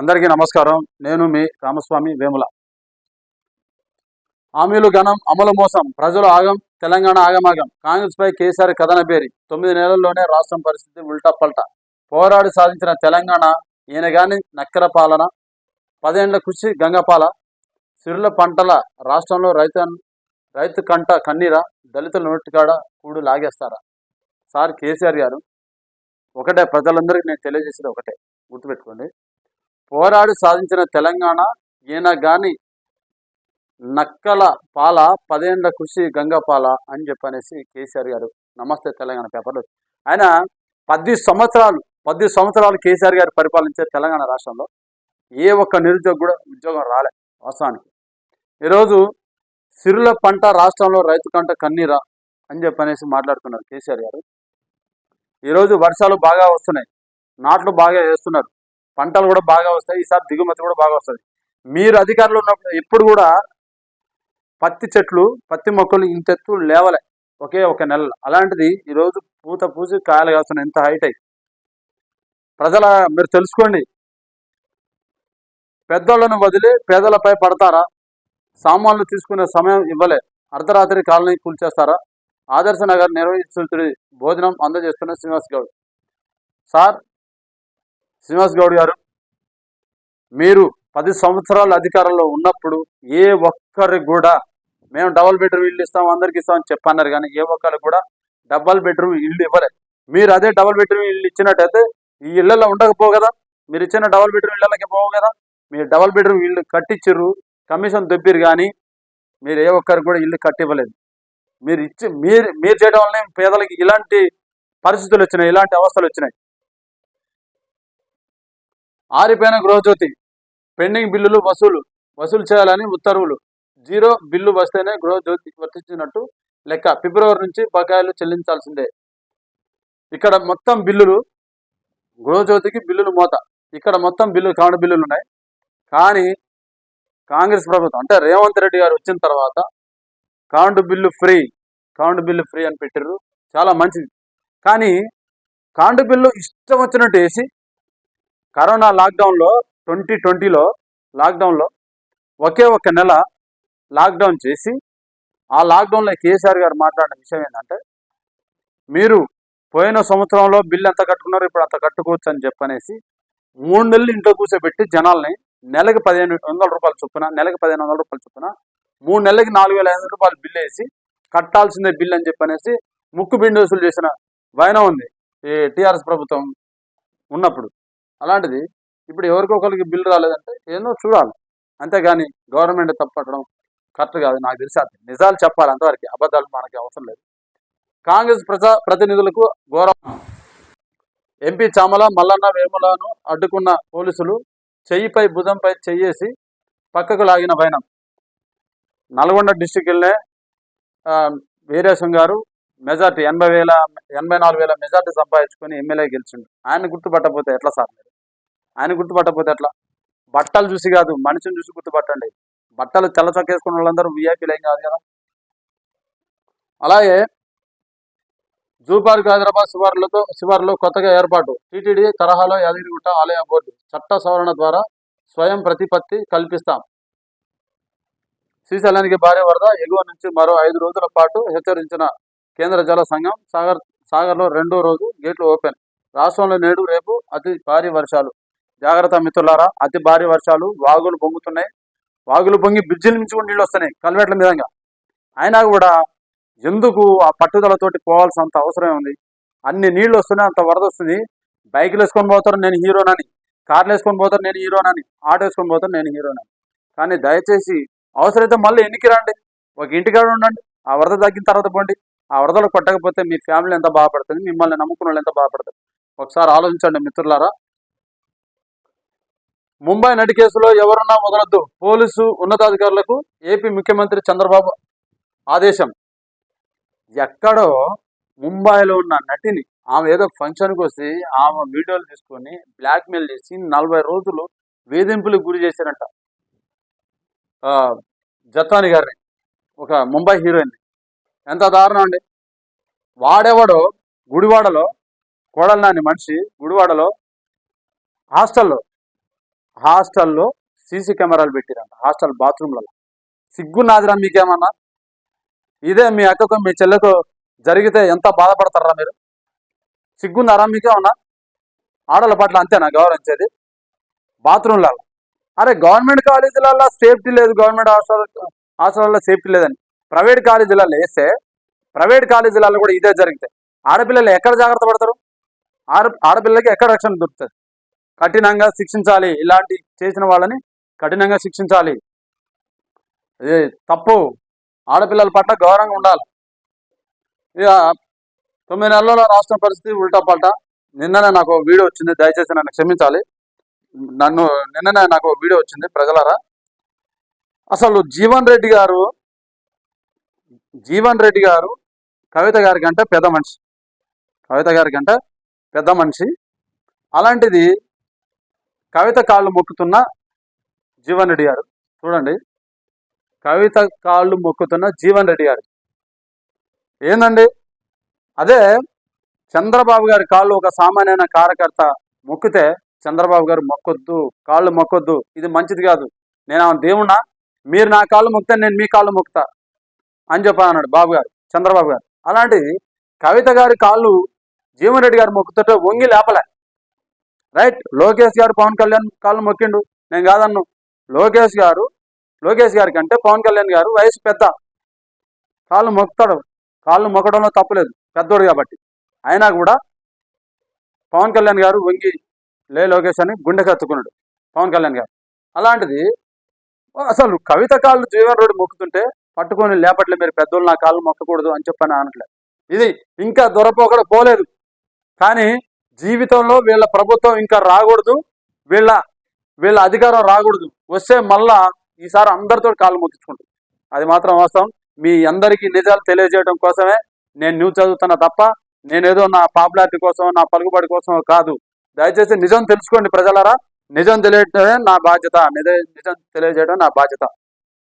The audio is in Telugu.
అందరికీ నమస్కారం. నేను మీ రామస్వామి వేముల. హామీలు ఘనం అమలు మోసం ప్రజలు ఆగం తెలంగాణ ఆగమాగం. కాంగ్రెస్ పై కేసీఆర్ కథన పేరి తొమ్మిది నెలల్లోనే రాష్ట్రం పరిస్థితి ఉల్టా పల్టా. పోరాడి సాధించిన తెలంగాణ ఈయన గాని నక్కర పాలన పదేండ్ల కృషి గంగపాల. సిరుల పంటల రాష్ట్రంలో రైతు రైతు కంట కన్నీరా దళితుల నోటికాడ కూడు లాగేస్తారా? సార్ కేసీఆర్ గారు ఒకటే ప్రజలందరికీ నేను తెలియజేసేది ఒకటే. గుర్తుపెట్టుకోండి. పోరాడి సాధించిన తెలంగాణ ఈయన గాని నక్కల పాల పదేండ్ల కృషి గంగపాల అని చెప్పనేసి కేసీఆర్ గారు నమస్తే తెలంగాణ పేపర్లో. ఆయన పది సంవత్సరాలు పది సంవత్సరాలు కేసీఆర్ గారు పరిపాలించే తెలంగాణ రాష్ట్రంలో ఏ ఒక్క నిరుద్యోగ కూడా ఉద్యోగం రాలే వాస్తవానికి. ఈరోజు సిరుల పంట రాష్ట్రంలో రైతు కంట కన్నీరా అని చెప్పనేసి మాట్లాడుతున్నారు కేసీఆర్ గారు. ఈరోజు వర్షాలు బాగా వస్తున్నాయి నాట్లు బాగా వేస్తున్నారు. పంటలు కూడా బాగా వస్తాయి ఈసారి దిగుమతి కూడా బాగా వస్తుంది. మీరు అధికారులు ఉన్నప్పుడు ఎప్పుడు కూడా పత్తి చెట్లు పత్తి మొక్కలు ఇంత ఎత్తు లేవలే ఒకే ఒక నెల అలాంటిది ఈరోజు పూత పూసి కాయలు కాస్తున్నాయి ఎంత హైట్ అయ్యి ప్రజల మీరు తెలుసుకోండి. పెద్దోళ్ళను వదిలి పేదలపై పడతారా? సామాన్లు తీసుకునే సమయం ఇవ్వలే. అర్ధరాత్రి కాలనీ కూల్చేస్తారా? ఆదర్శ నగర్ నిర్వహిస్తున్న భోజనం అందజేస్తున్న శ్రీనివాస్ గౌడ్. సార్ శ్రీనివాస్ గౌడ్ గారు మీరు పది సంవత్సరాల అధికారంలో ఉన్నప్పుడు ఏ ఒక్కరికి కూడా మేము డబల్ బెడ్రూమ్ ఇల్లు ఇస్తాం అందరికి ఇస్తామని చెప్పన్నారు కానీ ఏ ఒక్కరికి కూడా డబల్ బెడ్రూమ్ ఇల్లు ఇవ్వలేదు మీరు అదే డబల్ బెడ్రూమ్ ఇల్లు ఇచ్చినట్టయితే ఈ ఇళ్ళలో ఉండకపోవు కదా? మీరు ఇచ్చిన డబల్ బెడ్రూమ్ ఇళ్ళకి పోవు కదా? మీరు డబల్ బెడ్రూమ్ ఇల్లు కట్టించిర్రు కమిషన్ దొబ్బిరు కానీ మీరు ఏ ఒక్కరికి కూడా ఇల్లు కట్టివ్వలేదు. మీరు ఇచ్చి మీరు మీరు చేయడం వల్లనే పేదలకి ఇలాంటి పరిస్థితులు వచ్చినాయి ఇలాంటి అవస్థలు వచ్చినాయి. ఆరిపోయిన గృహజ్యోతి పెండింగ్ బిల్లులు వసూలు వసూలు చేయాలని ఉత్తర్వులు. జీరో బిల్లు వస్తేనే గృహజ్యోతి వర్తించినట్టు లెక్క. ఫిబ్రవరి నుంచి బకాయిలు చెల్లించాల్సిందే. ఇక్కడ మొత్తం బిల్లులు గృహజ్యోతికి బిల్లులు మోత. ఇక్కడ మొత్తం బిల్లు కౌంట్ బిల్లులు ఉన్నాయి. కానీ కాంగ్రెస్ ప్రభుత్వం అంటే రేవంత్ రెడ్డి గారు వచ్చిన తర్వాత count bill free count bill free అని పెట్టారు చాలా మంచిది. కానీ కౌంట్ బిల్లు ఇష్టం వచ్చినట్టు వేసి కరోనా లాక్డౌన్లో ట్వంటీ ట్వంటీలో లాక్డౌన్లో ఒకే ఒక నెల లాక్డౌన్ చేసి ఆ లాక్డౌన్లో కేసీఆర్ గారు మాట్లాడిన విషయం ఏంటంటే మీరు పోయిన సంవత్సరంలో బిల్లు ఎంత కట్టుకున్నారో ఇప్పుడు అంత కట్టుకోవచ్చు అని చెప్పనేసి మూడు నెలలు ఇంట్లో కూర్చోబెట్టి జనాల్ని నెలకు పదిహేను వందల రూపాయలు చొప్పున నెలకి పదిహేను వందల రూపాయలు చొప్పున మూడు నెలలకి నాలుగు వేల ఐదు వందల రూపాయలు బిల్లు వేసి కట్టాల్సిందే బిల్ అని చెప్పనేసి ముక్కు బిండు వసూలు చేసిన వైనం ఉంది. ఈ టీఆర్ఎస్ ప్రభుత్వం ఉన్నప్పుడు. అలాంటిది ఇప్పుడు ఎవరికొకరికి బిల్లు రాలేదంటే ఏదో చూడాలి. అంతేగాని గవర్నమెంట్ తప్పట్టడం కరెక్ట్ కాదు నాకు తెలిసి అది. నిజాలు చెప్పాలి అంతవరకు. అబద్ధాలు మనకి అవసరం లేదు. కాంగ్రెస్ ప్రజా ప్రతినిధులకు గౌరవం ఎంపీ చామల మల్లన్న వేములను అడ్డుకున్న పోలీసులు చెయ్యిపై భుజంపై చెయ్యేసి పక్కకు లాగిన భయనం నల్గొండ డిస్టిక్ వెళ్ళే వీరేశం గారు మెజార్టీ ఎనభై వేల ఎనభై నాలుగు వేల మెజార్టీ సంపాదించుకొని ఎమ్మెల్యే గెలిచిండు. ఆయన గుర్తుపట్టకపోతే ఎట్లా సార్ మీరు? ఆయన గుర్తుపట్టకపోతే ఎట్లా? బట్టలు చూసి కాదు మనిషిని చూసి గుర్తుపట్టండి. బట్టలు తెల్ల చొక్కేసుకున్న వాళ్ళందరూ వీఐపీలు ఏం కాదు కదా? అలాగే జూ పార్క్ హైదరాబాద్ శివార్లతో శివార్లో కొత్తగా ఏర్పాటు. టీటీడీ తరహాలో యాదగిరిగుట్ట ఆలయ బోర్డు. చట్ట సవరణ ద్వారా స్వయం ప్రతిపత్తి కల్పిస్తాం. శ్రీశైలానికి భారీ వరద ఎగువ నుంచి మరో ఐదు రోజుల పాటు హెచ్చరించిన కేంద్ర జల సంఘం సాగర్ సాగర్లో రెండో రోజు గేట్లు ఓపెన్. రాష్ట్రంలో నేడు రేపు అతి భారీ వర్షాలు. జాగ్రత్త మిత్రులారా అతి భారీ వర్షాలు వాగులు పొంగుతున్నాయి. వాగులు పొంగి బ్రిడ్జిల నుంచి కూడా నీళ్ళు వస్తున్నాయి కల్వెట్ల మీదంగా. అయినా కూడా ఎందుకు ఆ పట్టుదలతోటి పోవాల్సినంత అవసరం ఉంది? అన్ని నీళ్ళు వస్తున్నాయి అంత వరద వస్తుంది. బైకులు వేసుకొని పోతారు నేను హీరోనని. కార్లు వేసుకొని పోతారు నేను హీరోనని. ఆటో వేసుకొని పోతారు నేను హీరోనని. కానీ దయచేసి అవసరమైతే మళ్ళీ ఎన్నికి రండి. ఒక ఇంటికాడ ఉండండి ఆ వరద తగ్గిన తర్వాత పోండి. ఆ వరదలు కొట్టకపోతే మీ ఫ్యామిలీ ఎంత బాధపడుతుంది మిమ్మల్ని నమ్ముకున్న వాళ్ళు ఎంత బాధపడతారు? ఒకసారి ఆలోచించండి మిత్రులారా. ముంబై నటి కేసులో ఎవరున్నా మొదలొద్దు పోలీసు ఉన్నతాధికారులకు ఏపీ ముఖ్యమంత్రి చంద్రబాబు ఆదేశం. ఎక్కడో ముంబైలో ఉన్న నటిని ఆమె ఏదో ఫంక్షన్కి వచ్చి ఆమె వీడియోలు తీసుకొని బ్లాక్మెయిల్ చేసి నలభై రోజులు వేధింపులకు గురి చేశారంట. జత్వాని గారిని ఒక ముంబై హీరోయిన్ ఎంత దారుణం అండి. వాడెవడో గుడివాడలో కోడలనాని మనిషి గుడివాడలో హాస్టల్లో హాస్టల్లో సీసీ కెమెరాలు పెట్టిరంట హాస్టల్ బాత్రూమ్లలో. సిగ్గున్నాదిరా మీకేమన్నా? ఇదే మీ అక్కకు మీ చెల్లెకు జరిగితే ఎంత బాధపడతారా మీరు? సిగ్గుందారా మీకేమన్నా? ఆడల పట్ల అంతేనా గౌరవించేది? బాత్రూమ్లలో. అరే గవర్నమెంట్ కాలేజీలలో సేఫ్టీ లేదు గవర్నమెంట్ హాస్టల్ హాస్టల్లో సేఫ్టీ లేదని. ప్రైవేట్ కాలేజీలలో వేస్తే ప్రైవేట్ కాలేజీలలో కూడా ఇదే జరిగితే. ఆడపిల్లలు ఎక్కడ జాగ్రత్త పడతారు? ఆడ ఆడపిల్లలకి ఎక్కడ రక్షణ దొరుకుతుంది? కఠినంగా శిక్షించాలి. ఇలాంటి చేసిన వాళ్ళని కఠినంగా శిక్షించాలి. తప్పు. ఆడపిల్లల పట్ల గౌరవంగా ఉండాలి. ఇక తొమ్మిది నెలల్లో రాష్ట్ర పరిస్థితి ఉల్టా పల్టా. నిన్ననే నాకు వీడియో వచ్చింది. దయచేసి నన్ను క్షమించాలి. నన్ను నిన్ననే నాకు వీడియో వచ్చింది ప్రజలరా. అసలు జీవన్ రెడ్డి గారు జీవన్ రెడ్డి గారు కవిత గారి కంటే పెద్ద మనిషి. కవిత గారి కంటే పెద్ద మనిషి. అలాంటిది కవిత కాళ్ళు మొక్కుతున్న జీవన్ రెడ్డి గారు. చూడండి. కవిత కాళ్ళు మొక్కుతున్న జీవన్ రెడ్డి గారు. ఏందండి? అదే చంద్రబాబు గారి కాళ్ళు ఒక సామాన్యమైన కార్యకర్త మొక్కితే చంద్రబాబు గారు మొక్కొద్దు కాళ్ళు మొక్కొద్దు ఇది మంచిది కాదు. నేను ఆ దేవుణ్ణా? మీరు నా కాళ్ళు మొక్కితే నేను మీ కాళ్ళు మొక్కుతా అని చెప్పి అన్నాడు బాబు గారు చంద్రబాబు గారు. అలాంటిది కవిత గారి కాళ్ళు జీవన్ రెడ్డి గారు మొక్కుతుంటే వంగి లేపలే. రైట్? లోకేష్ గారు పవన్ కళ్యాణ్ కాళ్ళు మొక్కిండు. నేను కాదన్ను. లోకేష్ గారు లోకేష్ గారి కంటే పవన్ కళ్యాణ్ గారు వయసు పెద్ద. కాళ్ళు మొక్కుతాడు కాళ్ళు మొక్కడంలో తప్పలేదు పెద్దోడు కాబట్టి. అయినా కూడా పవన్ కళ్యాణ్ గారు వంగి లే లోకేష్ అని గుండె కత్తుకున్నాడు పవన్ కళ్యాణ్ గారు. అలాంటిది అసలు కవిత కాళ్ళు జీవన్ రెడ్డి మొక్కుతుంటే పట్టుకొని లేపట్లే మీరు పెద్దోళ్ళు నా కాళ్ళు మొక్కకూడదు అని చెప్పని అనట్లేదు ఇది ఇంకా దొరపోకడ పోలేదు. కానీ జీవితంలో వీళ్ళ ప్రభుత్వం ఇంకా రాకూడదు వీళ్ళ వీళ్ళ అధికారం రాకూడదు. వస్తే మళ్ళా ఈసారి అందరితో కాళ్ళు మొక్కించుకుంటుంది అది మాత్రం వాస్తవం. మీ అందరికీ నిజాలు తెలియజేయడం కోసమే నేను న్యూస్ చదువుతున్నా తప్ప నేనేదో నా పాపులారిటీ కోసం నా పలుకుబడి కోసం కాదు. దయచేసి నిజం తెలుసుకోండి ప్రజలరా. నిజం తెలియటమే నా బాధ్యత. నిజం తెలియజేయడం నా బాధ్యత.